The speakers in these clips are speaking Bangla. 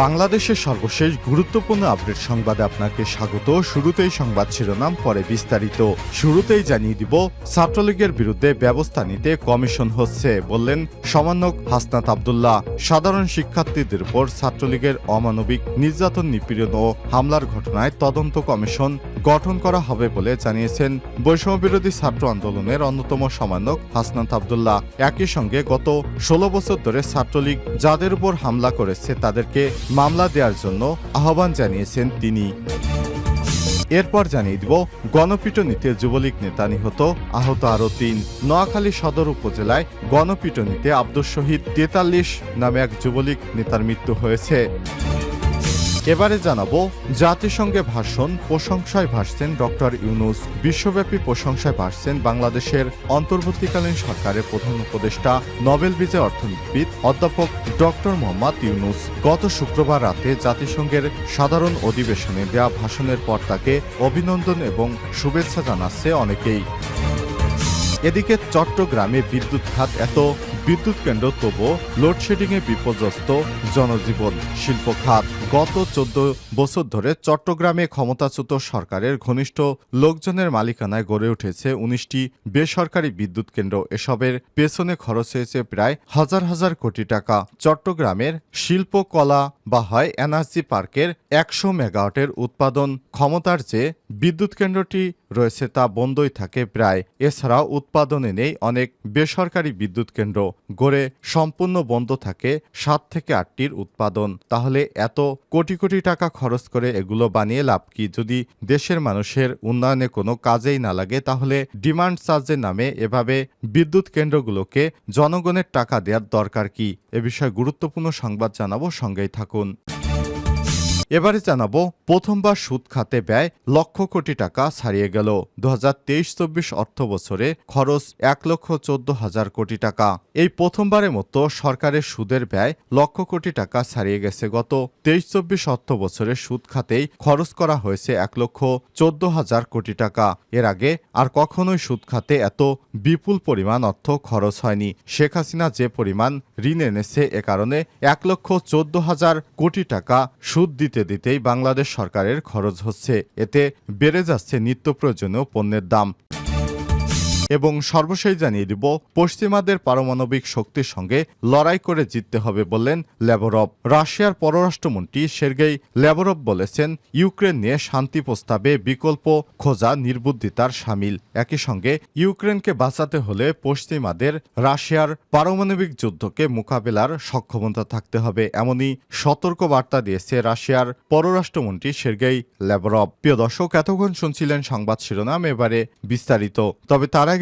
বাংলাদেশের সর্বশেষ গুরুত্বপূর্ণ আপডেট সংবাদে আপনাকে স্বাগত। শুরুতেই সংবাদ শিরোনাম, পরে বিস্তারিত। শুরুতেই জানিয়ে দিব, ছাত্রলীগের বিরুদ্ধে ব্যবস্থা নিতে কমিশন হচ্ছে বললেন সমন্বয়ক হাসনাত আবদুল্লাহ। সাধারণ শিক্ষার্থীদের উপর ছাত্রলীগের অমানবিক নির্যাতন, নিপীড়ন ও হামলার ঘটনায় তদন্ত কমিশন গঠন করা হবে বলে জানিয়েছেন বৈষম্যবিরোধী ছাত্র আন্দোলনের অন্যতম সমন্বয়ক হাসনাত আবদুল্লাহ। একই সঙ্গে গত ষোলো বছর ধরে ছাত্রলীগ যাদের উপর হামলা করেছে তাদেরকে মামলা দেওয়ার জন্য আহ্বান জানিয়েছেন তিনি। এরপর জানিয়ে দিব, গণপিটুনিতে যুবলীগ নেতা নিহত, আহত আরও তিন। নোয়াখালী সদর উপজেলায় গণপিটুনিতে আব্দুল শহীদ তেতাল্লিশ নামে এক যুবলীগ নেতার মৃত্যু হয়েছে। এবারে জানাব, জাতিসংঘে ভাষণ, প্রশংসায় ভাসছেন ডক্টর ইউনুস, বিশ্বব্যাপী প্রশংসায় ভাসছেন বাংলাদেশের অন্তর্বর্তীকালীন সরকারের প্রধান উপদেষ্টা, নোবেল বিজয় অর্থনীতিবিদ অধ্যাপক ডক্টর মোহাম্মদ ইউনুস গত শুক্রবার রাতে জাতিসংঘের সাধারণ অধিবেশনে দেয়া ভাষণের পর তাকে অভিনন্দন এবং শুভেচ্ছা জানাচ্ছে অনেকেই। এদিকে চট্টগ্রামে বিদ্যুৎ খাত এত বিদ্যুৎ কেন্দ্র তবুও লোডশেডিংয়ে বিপর্যস্ত জনজীবন। শিল্প খাত, গত চোদ্দ বছর ধরে চট্টগ্রামে ক্ষমতাচ্যুত সরকারের ঘনিষ্ঠ লোকজনের মালিকানায় গড়ে উঠেছে উনিশটি বেসরকারি বিদ্যুৎ কেন্দ্র। এসবের পেছনে খরচ হয়েছে প্রায় হাজার হাজার কোটি টাকা। চট্টগ্রামের শিল্পকলা বা হয় এনার্জি পার্কের একশো মেগাওয়াটের উৎপাদন ক্ষমতার চেয়ে বিদ্যুৎ কেন্দ্রটি রয়েছে তা বন্ধই থাকে প্রায়। এছাড়াও উৎপাদনে নেই অনেক বেসরকারি বিদ্যুৎ কেন্দ্র। গড়ে সম্পূর্ণ বন্ধ থাকে সাত থেকে আটটির উৎপাদন। তাহলে এত কোটি কোটি টাকা খরচ করে এগুলো বানিয়ে লাভ কি? যদি দেশের মানুষের উন্নয়নে কোনো কাজেই না লাগে, তাহলে ডিমান্ড চার্জের নামে এভাবে বিদ্যুৎ কেন্দ্রগুলোকে জনগণের টাকা দেওয়ার দরকার কি? এ বিষয়ে গুরুত্বপূর্ণ সংবাদ জানাব, সঙ্গেই থাকুন। এবারে জানাব, প্রথমবার সুদ খাতে ব্যয় লক্ষ কোটি টাকা ছাড়িয়ে গেল। দু হাজার তেইশ চব্বিশ অর্থ বছরে খরচ এক লক্ষ চোদ্দ হাজার কোটি টাকা। এই প্রথমবারের মতো সরকারের সুদের ব্যয় লক্ষ কোটি টাকা ছাড়িয়ে গেছে। গত তেইশ চব্বিশ অর্থ বছরে সুদ খাতেই খরচ করা হয়েছে এক লক্ষ চোদ্দ হাজার কোটি টাকা। এর আগে আর কখনোই সুদ খাতে এত বিপুল পরিমাণ অর্থ খরচ হয়নি। শেখ হাসিনা যে পরিমাণ ঋণ এনেছে এ কারণে এক লক্ষ চোদ্দ হাজার কোটি টাকা সুদ দিতে দিতেই বাংলাদেশ সরকারের খরচ হচ্ছে। এতে বেড়ে যাচ্ছে নিত্য প্রয়োজনীয় পণ্যের দাম। এবং সর্বশেষ জানিয়ে দিব, পশ্চিমাদের পারমাণবিক শক্তির সঙ্গে লড়াই করে জিততে হবে বললেন ল্যাবরভ রাশিয়ার পররাষ্ট্রমন্ত্রী সের্গেই ল্যাবরভ বলেছেন, ইউক্রেন নিয়ে শান্তি প্রস্তাবে বিকল্প খোঁজা নির্বুদ্ধিতার সামিল। একই সঙ্গে ইউক্রেনকে বাঁচাতে হলে পশ্চিমাদের রাশিয়ার পারমাণবিক যুদ্ধকে মোকাবেলার সক্ষমতা থাকতে হবে, এমনই সতর্ক বার্তা দিয়েছে রাশিয়ার পররাষ্ট্রমন্ত্রী সের্গেই ল্যাবরভ প্রিয় দর্শক, এতক্ষণ শুনছিলেন সংবাদ শিরোনাম, এবারে বিস্তারিত। তবে তার আগে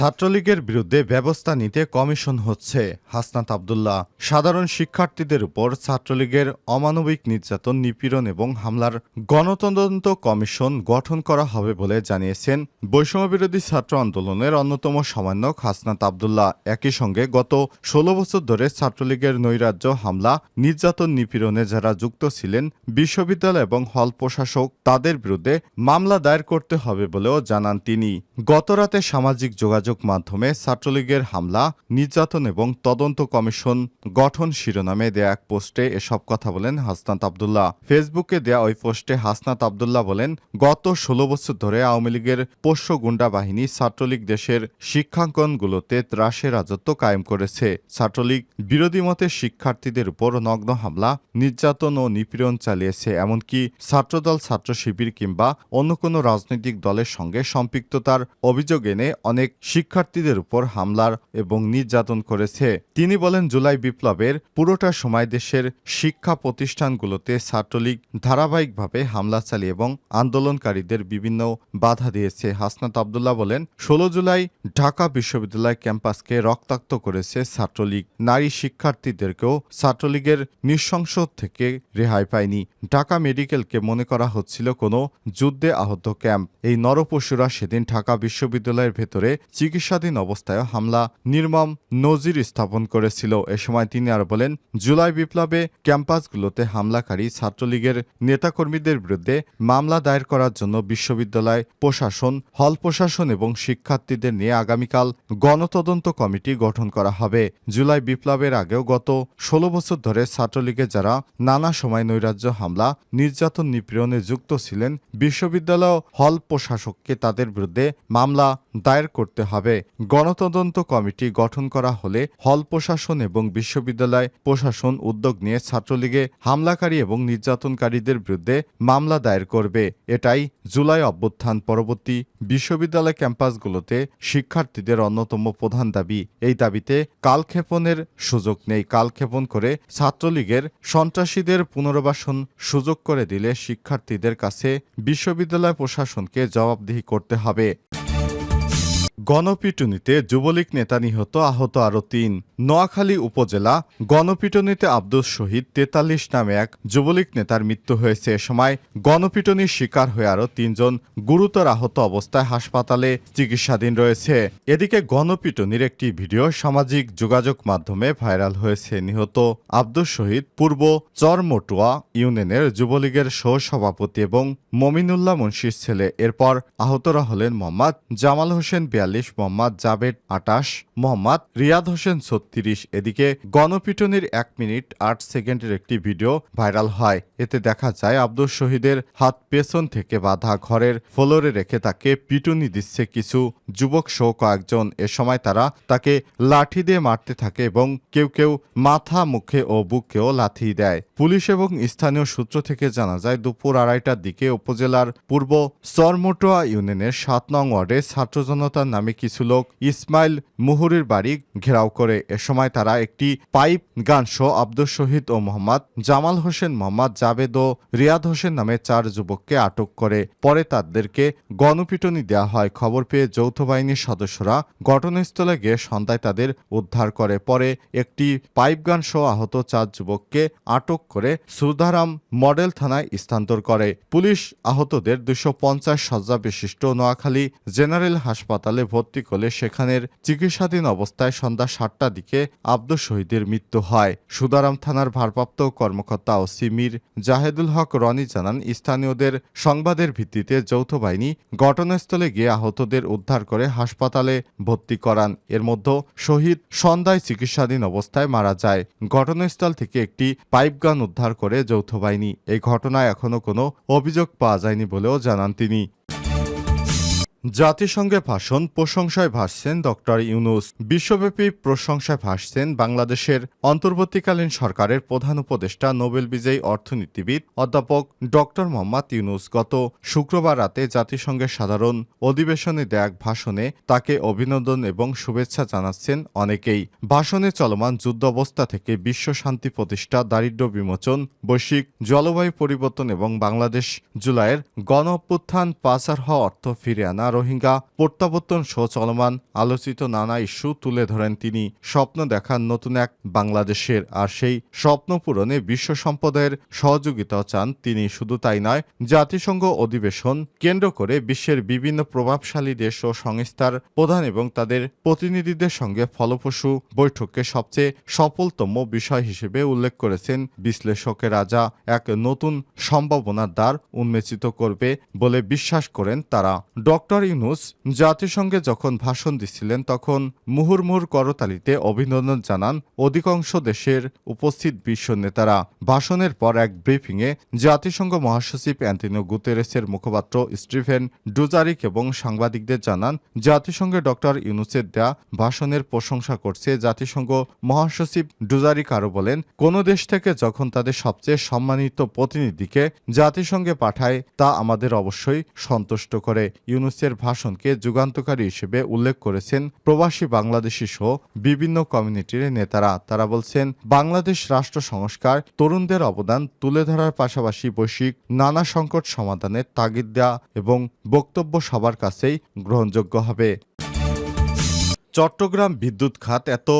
ছাত্রলীগের বিরুদ্ধে ব্যবস্থা নিতে কমিশন হচ্ছে, হাসনাত আবদুল্লাহ। সাধারণ শিক্ষার্থীদের উপর ছাত্রলীগের অমানবিক নির্যাতন, নিপীড়ন এবং হামলার গণতদন্ত কমিশন গঠন করা হবে বলে জানিয়েছেন বৈষম্যবিরোধী ছাত্র আন্দোলনের অন্যতম সমন্বয়ক হাসনাত আবদুল্লাহ। একই সঙ্গে গত ষোলো বছর ধরে ছাত্রলীগের নৈরাজ্য, হামলা, নির্যাতন, নিপীড়নে যারা যুক্ত ছিলেন, বিশ্ববিদ্যালয় এবং হল প্রশাসক, তাদের বিরুদ্ধে মামলা দায়ের করতে হবে বলেও জানান তিনি। গতরাতে সামাজিক যোগাযোগ মাধ্যমে ছাত্রলীগের হামলা, নির্যাতন এবং তদন্ত কমিশন গঠন শিরোনামে দেয়া এক পোস্টে এসব কথা বলেন হাসনাত আবদুল্লাহ। ফেসবুকে দেয়া ওই পোস্টে হাসনাত আবদুল্লাহ বলেন, গত ষোলো বছর ধরে আওয়ামী লীগের পোষ্য গুন্ডা বাহিনী ছাত্রলীগ দেশের শিক্ষাঙ্গনগুলোতে ত্রাসের রাজত্ব কায়েম করেছে। ছাত্রলীগ বিরোধী মতে শিক্ষার্থীদের উপর নগ্ন হামলা, নির্যাতন ও নিপীড়ন চালিয়েছে, এমনকি ছাত্রদল, ছাত্র শিবির কিংবা অন্য কোনো রাজনৈতিক দলের সঙ্গে সম্পৃক্ততার অভিযোগ এনে অনেক শিক্ষার্থীদের উপর হামলার এবং নির্যাতন করেছে। তিনি বলেন, জুলাই বিপ্লবের পুরোটা সময় দেশের শিক্ষা প্রতিষ্ঠানগুলোতে ছাত্রলীগ ধারাবাহিকভাবে হামলা চালিয়ে এবং আন্দোলনকারীদের বিভিন্ন বাধা দিয়েছে। হাসনাত আবদুল্লাহ বলেন, ষোলো জুলাই ঢাকা বিশ্ববিদ্যালয় ক্যাম্পাসকে রক্তাক্ত করেছে ছাত্রলীগ। নারী শিক্ষার্থীদেরকেও ছাত্রলীগের নৃশংস থেকে রেহাই পায়নি। ঢাকা মেডিকেলকে মনে করা হচ্ছিল কোনো যুদ্ধে আহত ক্যাম্প। এই নরপশুরা সেদিন ঢাকা বিশ্ববিদ্যালয়ের ভেতরে চিকিৎসাধীন অবস্থায় হামলা নির্মম নজির স্থাপন করেছিল। এ সময় তিনি আর বলেন, জুলাই বিপ্লবে ক্যাম্পাসগুলোতে হামলাকারী ছাত্রলীগের নেতাকর্মীদের বিরুদ্ধে মামলা দায়ের করার জন্য বিশ্ববিদ্যালয় প্রশাসন, হল প্রশাসন এবং শিক্ষার্থীদের নিয়ে আগামীকাল গণতদন্ত কমিটি গঠন করা হবে। জুলাই বিপ্লবের আগেও গত ষোলো বছর ধরে ছাত্রলীগে যারা নানা সময় নৈরাজ্য হামলা, নির্যাতন নিপীড়নে যুক্ত ছিলেন, বিশ্ববিদ্যালয় হল প্রশাসককে তাদের বিরুদ্ধে মামলা দায়ের করতে হবে। গণতদন্ত কমিটি গঠন করা হলে হল প্রশাসন এবং বিশ্ববিদ্যালয় প্রশাসন উদ্যোগ নিয়ে ছাত্রলীগে হামলাকারী এবং নির্যাতনকারীদের বিরুদ্ধে মামলা দায়ের করবে। এটাই জুলাই অভ্যুত্থান পরবর্তী বিশ্ববিদ্যালয় ক্যাম্পাসগুলোতে শিক্ষার্থীদের অন্যতম প্রধান দাবি। এই দাবিতে কালক্ষেপণের সুযোগ নেই। কালক্ষেপণ করে ছাত্রলীগের সন্ত্রাসীদের পুনর্বাসন সুযোগ করে দিলে শিক্ষার্থীদের কাছে বিশ্ববিদ্যালয় প্রশাসনকে জবাবদিহি করতে হবে। গণপিটুনিতে যুবলীগ নেতা নিহত আহত আরও তিন। নোয়াখালী উপজেলা গণপিটুনিতে আব্দুল শহীদ তেতাল্লিশ নামে এক যুবলীগ নেতার মৃত্যু হয়েছে। এ সময় গণপিটুনির শিকার হয়ে আরও তিনজন গুরুতর আহত অবস্থায় হাসপাতালে চিকিৎসাধীন রয়েছে। এদিকে গণপিটুনির একটি ভিডিও সামাজিক যোগাযোগ মাধ্যমে ভাইরাল হয়েছে। নিহত আব্দুল শহীদ পূর্ব চরমটুয়া ইউনিয়নের যুবলীগের সহসভাপতি এবং মমিনুল্লাহ মুন্সির ছেলে। এরপর আহতরা হলেন মোহাম্মদ জামাল হোসেন বিয়াল্লিশ মোহাম্মদ জাবেদ আটাশ, মোহাম্মদ রিয়াদ হোসেন ছত্রিশ। এদিকে গণপিটুনির এক মিনিট আট সেকেন্ডের একটি ভিডিও ভাইরাল হয়। এতে দেখা যায় আব্দুল শহীদের হাত পেছন থেকে বাঁধা ঘরের ফ্লোরে রেখে তাকে পিটুনি দিচ্ছে কিছু যুবক সহ কয়েকজন। এ সময় তারা তাকে লাঠি দিয়ে মারতে থাকে এবং কেউ কেউ মাথা, মুখে ও বুকেও লাথি দেয়। পুলিশ এবং স্থানীয় সূত্র থেকে জানা যায়, দুপুর আড়াইটার দিকে উপজেলার পূর্ব চরমোটোয়া ইউনিয়নের সাত নং ওয়ার্ডে ছাত্র জনতার নামে কিছু লোক ইসমাইল মুহুরির বাড়ি ঘেরাও করে। এ সময় তারা একটি পাইপ গান সহ আব্দুল শহীদ ও মোহাম্মদ জামাল হোসেন, মোহাম্মদ জাবেদ ও রিয়াদ হোসেন নামে চার যুবককে আটক করে। পরে তাদেরকে গণপিটনি দেওয়া হয়। খবর পেয়ে যৌথ বাহিনীর সদস্যরা ঘটনাস্থলে গিয়ে সন্ধ্যায় তাদের উদ্ধার করে। পরে একটি পাইপ গান সহ আহত চার যুবককে আটক করে সুধারাম মডেল থানায় স্থানান্তর করে। পুলিশ আহতদের দুশো পঞ্চাশ শয্যা বিশিষ্ট নোয়াখালী জেনারেল হাসপাতালে ভর্তি করলে সেখানের চিকিৎসাধীন অবস্থায় সন্ধ্যা সাতটার দিকে আব্দুল শহীদের মৃত্যু হয়। সুদারাম থানার ভারপ্রাপ্ত কর্মকর্তা ও সিমির জাহেদুল হক রনি জানান, স্থানীয়দের সংবাদের ভিত্তিতে যৌথ বাহিনী ঘটনাস্থলে গিয়ে আহতদের উদ্ধার করে হাসপাতালে ভর্তি করান। এর মধ্যে শহীদ সন্ধ্যায় চিকিৎসাধীন অবস্থায় মারা যায়। ঘটনাস্থল থেকে একটি পাইপ গান উদ্ধার করে যৌথ বাহিনী। এই ঘটনায় এখনও কোনো অভিযোগ পাওয়া যায়নি বলেও জানান তিনি। জাতিসংঘে ভাষণ প্রশংসায় ভাসছেন ডক্টর ইউনুস। বিশ্বব্যাপী প্রশংসায় ভাসছেন বাংলাদেশের অন্তর্বর্তীকালীন সরকারের প্রধান উপদেষ্টা, নোবেল বিজয়ী অর্থনীতিবিদ অধ্যাপক ডক্টর মোহাম্মদ ইউনুস গত শুক্রবার রাতে জাতিসংঘের সাধারণ অধিবেশনে দেয়া এক ভাষণে তাকে অভিনন্দন এবং শুভেচ্ছা জানাচ্ছেন অনেকেই। ভাষণে চলমান যুদ্ধ অবস্থা থেকে বিশ্ব শান্তি প্রতিষ্ঠা, দারিদ্র্য বিমোচন, বৈশ্বিক জলবায়ু পরিবর্তন এবং বাংলাদেশ জুলাইয়ের গণ অভ্যুত্থান পাচার হওয়া অর্থ ফিরে আনা রোহিঙ্গা প্রত্যাবর্তন সহ চলমান আলোচিত নানা ইস্যু তুলে ধরেন তিনি। স্বপ্ন দেখান নতুন এক বাংলাদেশের। আর সেই স্বপ্ন পূরণে বিশ্ব সম্প্রদায়ের সহযোগিতাও চান তিনি। শুধু তাই নয়, জাতিসংঘ অধিবেশন কেন্দ্র করে বিশ্বের বিভিন্ন প্রভাবশালী দেশ ও সংস্থার প্রধান এবং তাদের প্রতিনিধিদের সঙ্গে ফলপ্রসূ বৈঠককে সবচেয়ে সফলতম বিষয় হিসেবে উল্লেখ করেছেন বিশ্লেষকেরা যা এক নতুন সম্ভাবনার দ্বার উন্মেচিত করবে বলে বিশ্বাস করেন তারা। ডক্টর ইউনুস জাতিসংঘে যখন ভাষণ দিচ্ছিলেন তখন মুহুর্মুহুর করতালিতে অভিনন্দন জানান অধিকাংশ দেশের উপস্থিত বিশ্ব নেতারা। ভাষণের পর এক ব্রিফিংয়ে জাতিসংঘ মহাসচিব অ্যান্টনিও গুতেরেসের মুখপাত্র স্টিফেন ডুজারিক এবং সাংবাদিকদের জানান, জাতিসংঘে ডক্টর ইউনুসের দেয়া ভাষণের প্রশংসা করছে জাতিসংঘ মহাসচিব ডুজারিক আরও বলেন, কোন দেশ থেকে যখন তাদের সবচেয়ে সম্মানিত প্রতিনিধিকে জাতিসংঘে পাঠায়, তা আমাদের অবশ্যই সন্তুষ্ট করে। ইউনুসের ভাষণকে যুগান্তকারী হিসেবে উল্লেখ করেছেন প্রবাসী বাংলাদেশি সহ বিভিন্ন কমিউনিটির নেতারা। তারা বলছেন, বাংলাদেশ রাষ্ট্র সংস্কার, তরুণদের অবদান তুলে ধরার পাশাপাশি বৈশ্বিক নানা সংকট সমাধানের তাগিদ দেওয়া এবং বক্তব্য সবার কাছেই গ্রহণযোগ্য হবে। চট্টগ্রাম বিদ্যুৎ খাত এত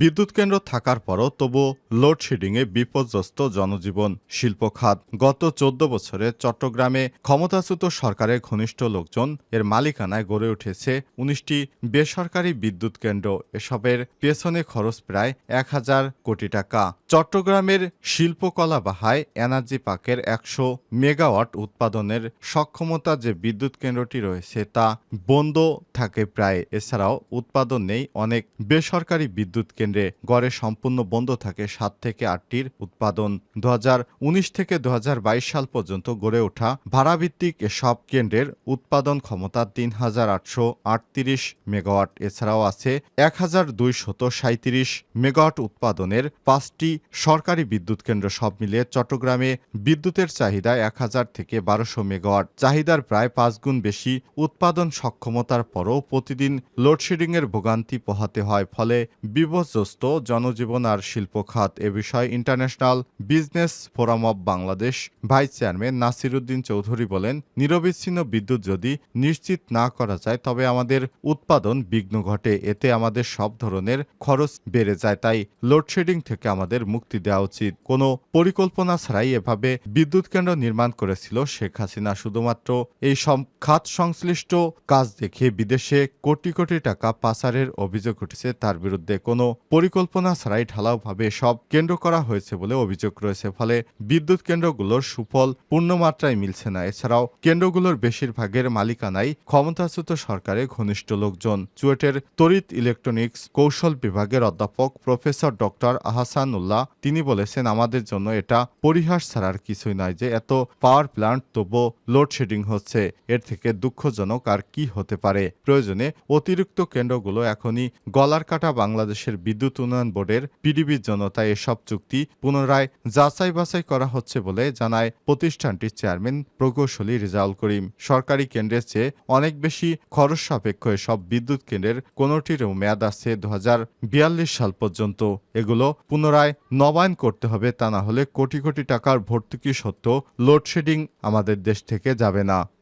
বিদ্যুৎ কেন্দ্র থাকার পরও তবু লোডশেডিংয়ে বিপর্যস্ত জনজীবন শিল্প খাত। গত চোদ্দ বছরে চট্টগ্রামে ক্ষমতাচ্যুত সরকারের ঘনিষ্ঠ লোকজন এর মালিকানায় গড়ে উঠেছে উনিশটি বেসরকারি বিদ্যুৎ কেন্দ্র। এসবের পেছনে খরচ প্রায় এক হাজার কোটি টাকা। চট্টগ্রামের শিল্পকলা বাহায় এনার্জি পাকের একশো মেগাওয়াট উৎপাদনের সক্ষমতা যে বিদ্যুৎ কেন্দ্রটি রয়েছে তা বন্ধ থাকে প্রায়। এছাড়াও উৎপাদন নেই অনেক বেসরকারি বিদ্যুৎ কেন্দ্রে গড়ে সম্পূর্ণ বন্ধ থাকে সাত থেকে আটটির উৎপাদন। দু হাজার উনিশ থেকে দু হাজার বাইশ সাল পর্যন্ত গড়ে ওঠা ভাড়াভিত্তিক এসব কেন্দ্রের উৎপাদন ক্ষমতা তিন হাজার আটশো আটত্রিশ মেগাওয়াট। এছাড়াও আছে এক হাজার দুইশত সাঁত্রিশ মেগাওয়াট উৎপাদনের পাঁচটি সরকারি বিদ্যুৎ কেন্দ্র। সব মিলিয়ে চট্টগ্রামে বিদ্যুতের চাহিদা এক হাজার থেকে বারোশো মেগাওয়াট। চাহিদার প্রায় পাঁচ গুণ বেশি উৎপাদন সক্ষমতার পরও প্রতিদিন লোডশেডিংয়ের ভোগান্তি পোহাতে হয়। ফলে বিপর্যস্ত জনজীবন আর শিল্প খাত এ বিষয়ে international business forum of Bangladesh vice chairman Nasiruddin Chowdhury বলেন, নিরবিচ্ছিন্ন বিদ্যুৎ যদি নিশ্চিত না করা যায়, তবে আমাদের উৎপাদন বিঘ্ন ঘটে। এতে আমাদের সব ধরনের খরচ বেড়ে যায়। তাই লোডশেডিং থেকে আমাদের মুক্তি দেওয়া উচিত। কোনো পরিকল্পনা ছাড়াই এভাবে বিদ্যুৎ কেন্দ্র নির্মাণ করেছিল শেখ হাসিনা। শুধুমাত্র এই সম- খাত সংশ্লিষ্ট কাজ দেখে বিদেশে কোটি কোটি টাকা পাচারের অভিযোগ উঠেছে তার বিরুদ্ধে কোনো পরিকল্পনা ছাড়াই ঢালাওভাবে সব কেন্দ্র করা হয়েছে বলে অভিযোগ রয়েছে। ফলে বিদ্যুৎ কেন্দ্রগুলোর সুফল, পূর্ণমাত্রায় মিলছে না। এছাড়াও কেন্দ্রগুলোর বেশিরভাগের মালিকানাই ক্ষমতাচ্যুত সরকারের ঘনিষ্ঠ লোকজন। চুয়েটের তড়িৎ ইলেকট্রনিক্স কৌশল বিভাগের অধ্যাপক প্রফেসর ডক্টর আহসানুল্লাহ তিনি বলেছেন, আমাদের জন্য এটা পরিহাস ছাড়ার কিছুই নয় যে এত পাওয়ার প্ল্যান্ট তবু লোডশেডিং হচ্ছে। এর থেকে দুঃখজনক আর কি হতে পারে? প্রয়োজনে অতিরিক্ত কেন্দ্রগুলো এখনই গলার কাটা বাংলাদেশের বিদ্যুৎ উন্নয়ন বোর্ডের পিডিবির জন্য তাই এসব চুক্তি পুনরায় যাচাই বাছাই করা হচ্ছে বলে জানায় প্রতিষ্ঠানটির চেয়ারম্যান প্রকৌশলী রেজাউল করিম। সরকারি কেন্দ্রের চেয়ে অনেক বেশি খরচ সাপেক্ষ এসব বিদ্যুৎ কেন্দ্রের কোনোটিরও মেয়াদ আছে দু হাজার বিয়াল্লিশ সাল পর্যন্ত। এগুলো পুনরায় নবায়ন করতে হবে তা না হলে কোটি কোটি টাকার ভর্তুকি সত্ত্বেও লোডশেডিং আমাদের দেশ থেকে যাবে না।